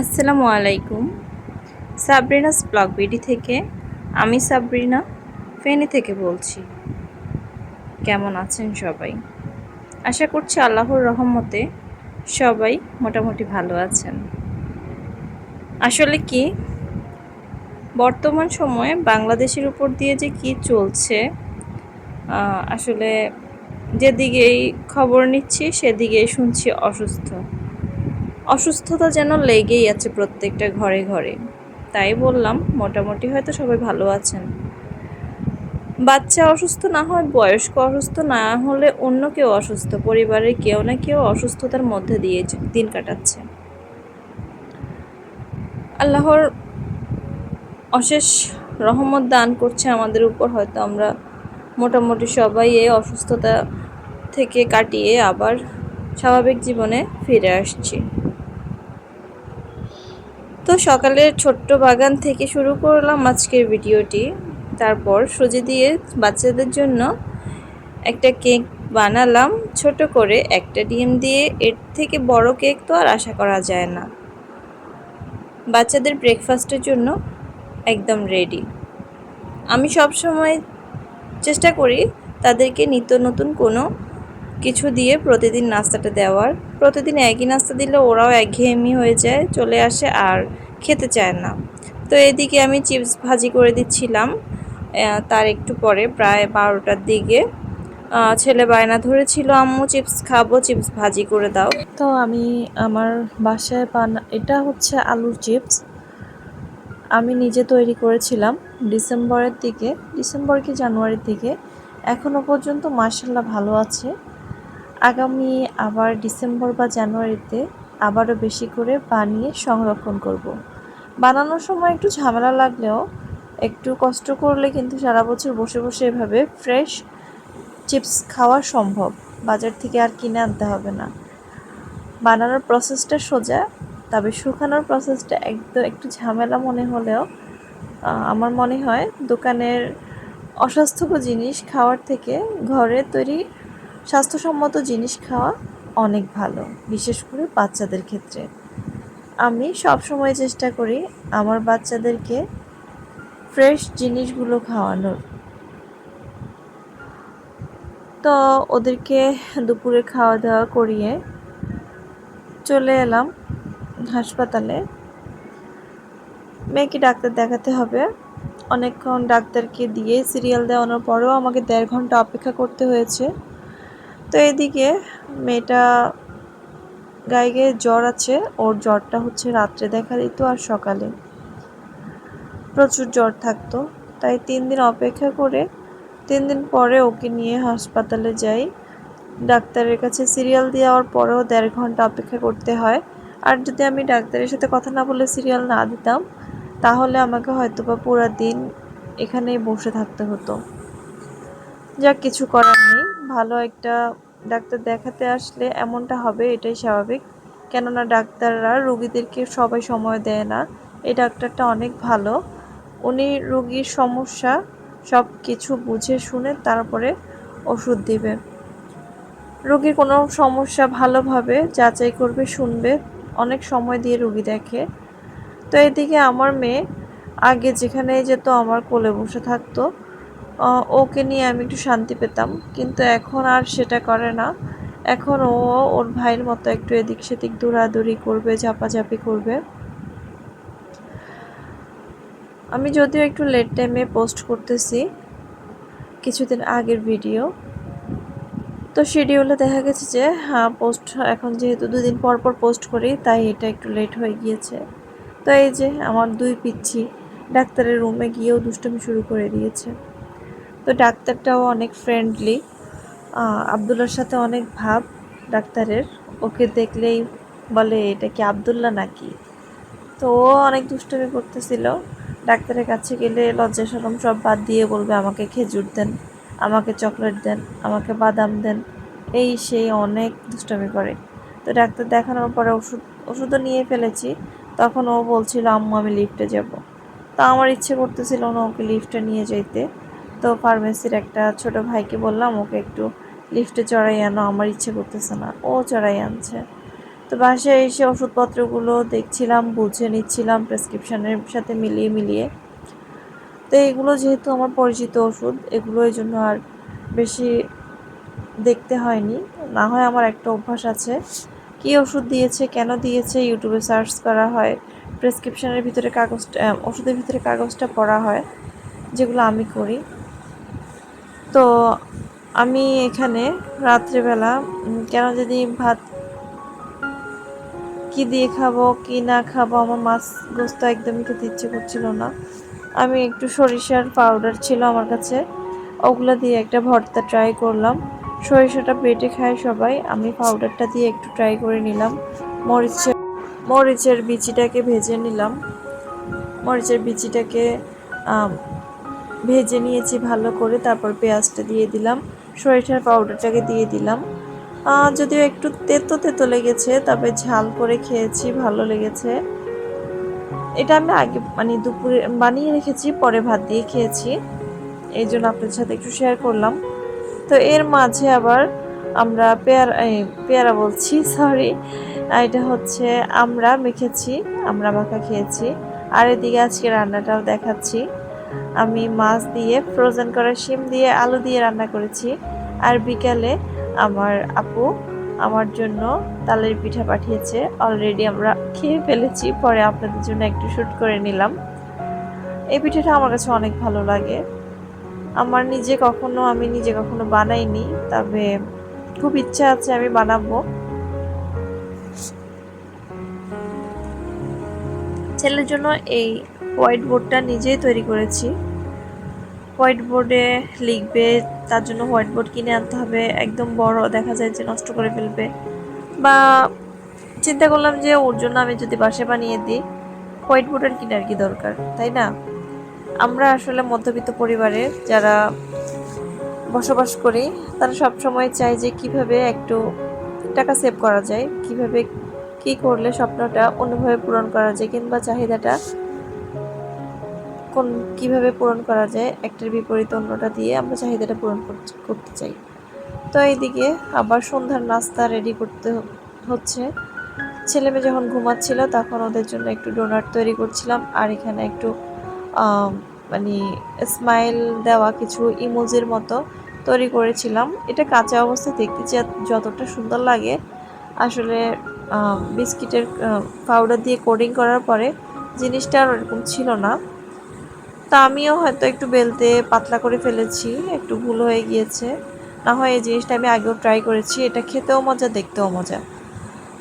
আসসালামু আলাইকুম। Sabrina's blog BD থেকে আমি সাবরিনা ফেনী থেকে বলছি। কেমন আছেন সবাই? আশা করছি আল্লাহর রহমতে সবাই মোটামুটি ভালো আছেন। আসলে কি, বর্তমান সময়ে বাংলাদেশের উপর দিয়ে যে কি চলছে আসলে যেদিকেই খবর নিচ্ছি সেদিকেই শুনছি অসুস্থ। অসুস্থতা যেন লেগেই আছে প্রত্যেকটা ঘরে ঘরে। তাই বললাম, মোটামুটি হয়তো সবাই ভালো আছেন। বাচ্চা অসুস্থ না হয়, বয়স্ক অসুস্থ না হলে অন্য কেউ অসুস্থ। পরিবারের কেউ না কেউ অসুস্থতার মধ্যে দিয়ে দিন কাটাচ্ছে। আল্লাহর অশেষ রহমত দান করছে আমাদের উপর। হয়তো আমরা মোটামুটি সবাই এই অসুস্থতা থেকে কাটিয়ে আবার স্বাভাবিক জীবনে ফিরে আসছি। তো সকালের ছোট্ট বাগান থেকে শুরু করলাম আজকের ভিডিওটি। তারপর সুজি দিয়ে বাচ্চাদের জন্য একটা কেক বানালাম। ছোট করে একটা ডিম দিয়ে, এর থেকে বড় কেক তো আর আশা করা যায় না। বাচ্চাদের ব্রেকফাস্টের জন্য একদম রেডি আমি সব সময় চেষ্টা করি তাদেরকে নিত্য নতুন কোনো কিছু দিয়ে প্রতিদিন নাস্তাটা দেওয়ার। প্রতিদিন একই নাস্তা দিলে ওরাও একঘেয়েমি হয়ে যায়, চলে আসে আর খেতে চায় না। তো এদিকে আমি চিপস ভাজি করে দিচ্ছিলাম তার একটু পরে, প্রায় বারোটার দিকে। ছেলে বায়না ধরেছিল, আম্মু, চিপস খাব, চিপস ভাজি করে দাও। তো আমি আমার বাসায় বানা, এটা হচ্ছে আলুর চিপস। আমি নিজে তৈরি করেছিলাম ডিসেম্বরের দিকে, ডিসেম্বর কি জানুয়ারির দিকে। এখনও পর্যন্ত মার্শাল্লাহ ভালো আছে। আগামী আবার ডিসেম্বর বা জানুয়ারিতে আবারও বেশি করে বানিয়ে সংরক্ষণ করব। বানানোর সময় একটু ঝামেলা লাগলেও একটু কষ্ট করলে কিন্তু সারা বছর বসে বসে এভাবে ফ্রেশ চিপস খাওয়া সম্ভব বাজার থেকে আর কিনে আনতে হবে না বানানোর প্রসেসটা সোজা, তবে শুকানোর প্রসেসটা একদম একটু ঝামেলা মনে হলেও আমার মনে হয় দোকানের অস্বাস্থ্যকর জিনিস খাওয়ার থেকে ঘরে তৈরি স্বাস্থ্যসম্মত জিনিস খাওয়া অনেক ভালো, বিশেষ করে বাচ্চাদের ক্ষেত্রে। আমি সব সময় চেষ্টা করি আমার বাচ্চাদেরকে ফ্রেশ জিনিসগুলো খাওয়ানোর। তো ওদেরকে দুপুরে খাওয়া দাওয়া করিয়ে চলে এলাম হাসপাতালে। মেয়েকে ডাক্তার দেখাতে হবে। অনেকক্ষণ ডাক্তারকে দিয়ে সিরিয়াল দেওয়ানোর পরেও আমাকে দেড় ঘণ্টা অপেক্ষা করতে হয়েছে। তো এদিকে মেয়েটা গায়ে গায়ে জ্বর আছে, ওর জ্বরটা হচ্ছে রাত্রে দেখা দিত আর সকালে। প্রচুর জ্বর থাকতো। তাই তিন দিন অপেক্ষা করে তিন দিন পরে ওকে নিয়ে হাসপাতালে যাই। ডাক্তারের কাছে সিরিয়াল দেওয়ার পরেও দেড় ঘণ্টা অপেক্ষা করতে হয়। আর যদি আমি ডাক্তারের সাথে কথা না বলে সিরিয়াল না দিতাম, তাহলে আমাকে হয়তো বা পুরো দিন এখানেই বসে থাকতে হতো। যা কিছু করার নেই। ভালো একটা ডাক্তার দেখাতে আসলে এমনটা হবে, এটাই স্বাভাবিক। কেননা ডাক্তাররা রুগীদেরকে সবাই সময় দেয় না। এই ডাক্তারটা অনেক ভালো। উনি রুগীর সমস্যা সব কিছু বুঝে শুনে তারপরে ওষুধ দিবে। রোগীর কোনো সমস্যা ভালোভাবে যাচাই করবে, শুনবে, অনেক সময় দিয়ে রুগী দেখে। তো এদিকে আমার মেয়ে আগে যেখানে যেত, আমার কোলে বসে থাকতো। ওকে নিয়ে আমি একটু শান্তি পেতাম। কিন্তু এখন আর সেটা করে না। এখন ও ওর ভাইয়ের মতো একটু এদিক সেদিক দৌড়াদৌড়ি করবে, ঝাপাঝাপি করবে। আমি যদিও একটু লেট টাইমে পোস্ট করতেছি কিছুদিন আগের ভিডিও তো শিডিউলে দেখা গেছে যে হ্যাঁ পোস্ট এখন যেহেতু দুদিন পর পর পোস্ট করি, তাই এটা একটু লেট হয়ে গিয়েছে। তো এই যে, আমার দুই পিচ্ছি ডাক্তারের রুমে গিয়েও দুষ্টুমি শুরু করে দিয়েছে। তো ডাক্তারটাও অনেক ফ্রেন্ডলি আবদুল্লার সাথে অনেক ভাব ডাক্তারের। ওকে দেখলেই বলে, এটা কি আবদুল্লা নাকি? তো ও অনেক দুষ্টুমি করতেছিল। ডাক্তারের কাছে গেলে লজ্জা সরম সব বাদ দিয়ে বলবে, আমাকে খেজুর দেন, আমাকে চকলেট দেন, আমাকে বাদাম দেন। এই সেই অনেক দুষ্টামি করে। তো ডাক্তার দেখানোর পরে ওষুধ, ওষুধও নিয়ে ফেলেছি। তখন ও বলছিল, আম্মু, আমি লিফটে যাব। তা আমার ইচ্ছে করতেছিল না ওকে লিফটে নিয়ে যেতে তো ফার্মেসির একটা ছোট ভাইকে বললাম, ওকে একটু লিফটে চড়াই আনো, আমার ইচ্ছে করতেছে না। ও চড়াই আনছে। তো বাসায় এসে ওষুধপত্রগুলো দেখছিলাম, বুঝে নিচ্ছিলাম প্রেসক্রিপশনের সাথে মিলিয়ে মিলিয়ে। তো এগুলো যেহেতু আমার পরিচিত ওষুধ, এগুলো এই জন্য আর বেশি দেখতে হয়নি। না হয় আমার একটা অভ্যাস আছে। কী ওষুধ দিয়েছে, কেন দিয়েছে, ইউটিউবে সার্চ করা হয় প্রেসক্রিপশনের ভিতরে কাগজটা, ওষুধের ভিতরে কাগজটা পড়া হয়, যেগুলো আমি করি। তো আমি এখানে রাত্রেবেলা কেন যদি ভাত কি দিয়ে খাব, কি না খাব, আমার মাছ গোস্ত একদমই খেতে ইচ্ছে করছিল না। আমি একটু সরিষার পাউডার ছিল আমার কাছে, ওগুলো দিয়ে একটা ভর্তা ট্রাই করলাম। সরিষাটা বেটে খায় সবাই, আমি পাউডারটা দিয়ে একটু ট্রাই করে নিলাম। মরিচের মরিচের বিচিটাকে ভেজে নিলাম। মরিচের বিচিটাকে ভেজে নিয়েছি ভালো করে, তারপর পেঁয়াজটা দিয়ে দিলাম, সরিষার পাউডারটাকে দিয়ে দিলাম। যদিও একটু তেতো তেতো লেগেছে, তবে ঝাল করে খেয়েছি, ভালো লেগেছে। এটা আমি আগে মানে দুপুরে বানিয়ে রেখেছি, পরে ভাত দিয়ে খেয়েছি। এই জন্য আপনাদের সাথে একটু শেয়ার করলাম। তো এর মাঝে আবার আমরা পেয়ারা পেয়ারা বলছি সরি এটা হচ্ছে আমরা মেখেছি, আমরা মাখা খেয়েছি। আর এদিকে আজকে রান্নাটাও দেখাচ্ছি। আমি মাছ দিয়ে ফ্রোজেন করা শিম দিয়ে, আলু দিয়ে রান্না করেছি। আর বিকালে আমার আপু আমার জন্য তালের পিঠা পাঠিয়েছে। অলরেডি আমরা খেয়ে ফেলেছি, পরে আপনাদের জন্য একটু শ্যুট করে নিলাম। এই পিঠাটা আমার কাছে অনেক ভালো লাগে। আমার নিজে কখনো, আমি নিজে কখনো বানাইনি, তবে খুব ইচ্ছা আছে আমি বানাবো। ছেলের জন্য এই হোয়াইট বোর্ডটা নিজেই তৈরি করেছি। হোয়াইট বোর্ডে লিখবে, তার জন্য হোয়াইট বোর্ড কিনে আনতে হবে। একদম বড়, দেখা যায় যে নষ্ট করে ফেলবে। বা চিন্তা করলাম যে ওর জন্য আমি যদি বাসে বানিয়ে দিই, হোয়াইট বোর্ডের কিনার কি দরকার, তাই না? আমরা আসলে মধ্যবিত্ত পরিবারের যারা বসবাস করি, তারা সব সময় চায় যে কীভাবে একটু টাকা সেভ করা যায়, কীভাবে কি করলে স্বপ্নটা অন্যভাবে পূরণ করা যায় কিংবা চাহিদাটা কোন, কীভাবে পূরণ করা যায়, একটার বিপরীত অন্যটা দিয়ে আমরা চাহিদাটা পূরণ করতে- চাই। তো এইদিকে আবার সন্ধ্যার নাস্তা রেডি করতে হচ্ছে। ছেলে মেয়ে যখন ঘুমাচ্ছিল তখন ওদের জন্য একটু ডোনাট তৈরি করছিলাম আর এখানে একটু মানে স্মাইল দেওয়া কিছু ইমোজির মতো তৈরি করেছিলাম। এটা কাঁচা অবস্থায় দেখতে যতটা সুন্দর লাগে, আসলে বিস্কিটের পাউডার দিয়ে কোডিং করার পরে জিনিসটা আর ওরকম ছিল না। তা আমিও হয়তো একটু বেলতে পাতলা করে ফেলেছি, একটু ভুল হয়ে গিয়েছে। না হয় এই জিনিসটা আমি আগেও ট্রাই করেছি, এটা খেতেও মজা, দেখতেও মজা।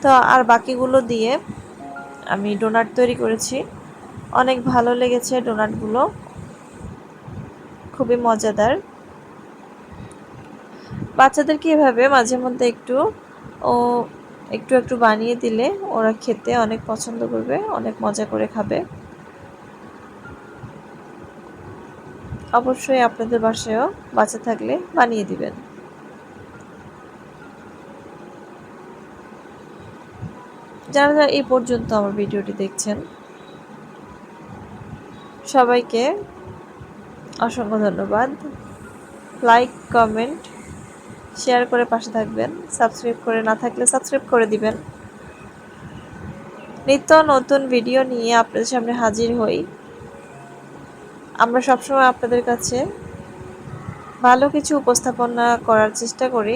তো আর বাকিগুলো দিয়ে আমি ডোনাট তৈরি করেছি। অনেক ভালো লেগেছে ডোনাটগুলো খুবই মজাদার। বাচ্চাদেরকে এভাবে মাঝে মধ্যে একটু ও একটু একটু বানিয়ে দিলে ওরা খেতে অনেক পছন্দ করবে, অনেক মজা করে খাবে। অবশ্যই আপনাদের বাসায়ও বাচ্চা থাকলে বানিয়ে দিবেন। যারা যারা এই পর্যন্ত আমার ভিডিওটি দেখছেন, সবাইকে অসংখ্য ধন্যবাদ। লাইক কমেন্ট শেয়ার করে পাশে থাকবেন। সাবস্ক্রাইব করে না থাকলে সাবস্ক্রাইব করে দিবেন। নিত্য নতুন ভিডিও নিয়ে আপনাদের সামনে হাজির হই। আমরা সবসময় আপনাদের কাছে ভালো কিছু উপস্থাপনা করার চেষ্টা করি।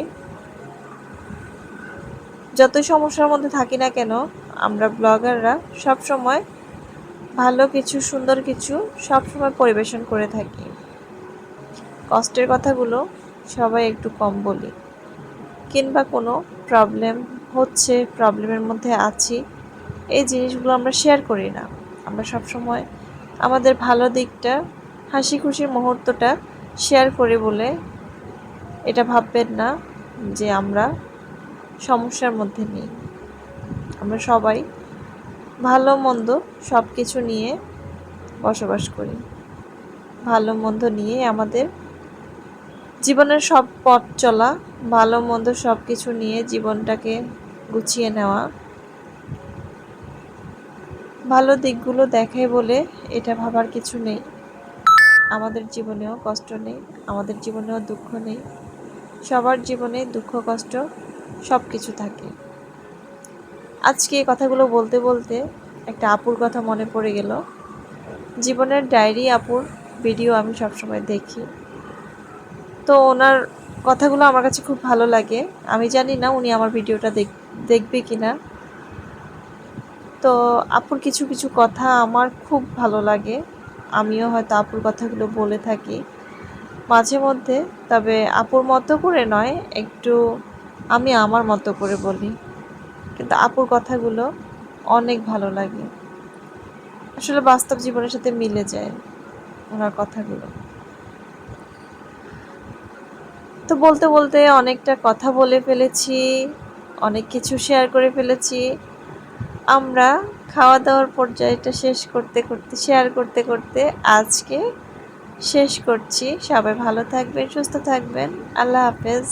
যতই সমস্যার মধ্যে থাকি না কেন, আমরা ব্লগাররা সব সময় ভালো কিছু, সুন্দর কিছু সব সময় পরিবেশন করে থাকি। কষ্টের কথাগুলো সবাই একটু কম বলি। কিংবা কোনো প্রবলেম হচ্ছে প্রবলেমের মধ্যে আছি, এই জিনিসগুলো আমরা শেয়ার করি না। আমরা সব সময় আমাদের ভালো দিকটা হাসি খুশির মুহূর্তটা শেয়ার করি বলে এটা ভাববেন না যে আমরা সমস্যার মধ্যে নেই। আমরা সবাই ভালো মন্দ সব কিছু নিয়ে বসবাস করি। ভালো মন্দ নিয়ে আমাদের জীবনের সব পথ চলা, ভালো মন্দ সব কিছু নিয়ে জীবনটাকে গুছিয়ে নেওয়া। ভালো দিকগুলো দেখাই বলে এটা ভাবার কিছু নেই। আমাদের জীবনেও কষ্ট নেই, আমাদের জীবনেও দুঃখ নেই। সবার জীবনে দুঃখ, কষ্ট সব কিছু থাকে। আজকে এই কথাগুলো বলতে বলতে একটা আপুর কথা মনে পড়ে গেল। জীবনের ডায়েরি আপুর ভিডিও আমি সবসময় দেখি। তো ওনার কথাগুলো আমার কাছে খুব ভালো লাগে। আমি জানি না উনি আমার ভিডিওটা দেখ, দেখবে কি না তো আপুর কিছু কিছু কথা আমার খুব ভালো লাগে। আমিও হয়তো আপুর কথাগুলো বলে থাকি। মাঝে মধ্যে, তবে আপুর মতো করে নয়, একটু আমি আমার মতো করে বলি। কিন্তু আপুর কথাগুলো অনেক ভালো লাগে। আসলে বাস্তব জীবনের সাথে মিলে যায় ওনার কথাগুলো। তো বলতে বলতে অনেকটা কথা বলে ফেলেছি, অনেক কিছু শেয়ার করে ফেলেছি। আমরা খাওয়া দাওয়ার পর্যায়টা শেষ করতে করতে শেয়ার করতে করতে আজকে শেষ করছি। সবাই ভালো থাকবেন, সুস্থ থাকবেন। আল্লাহ হাফেজ।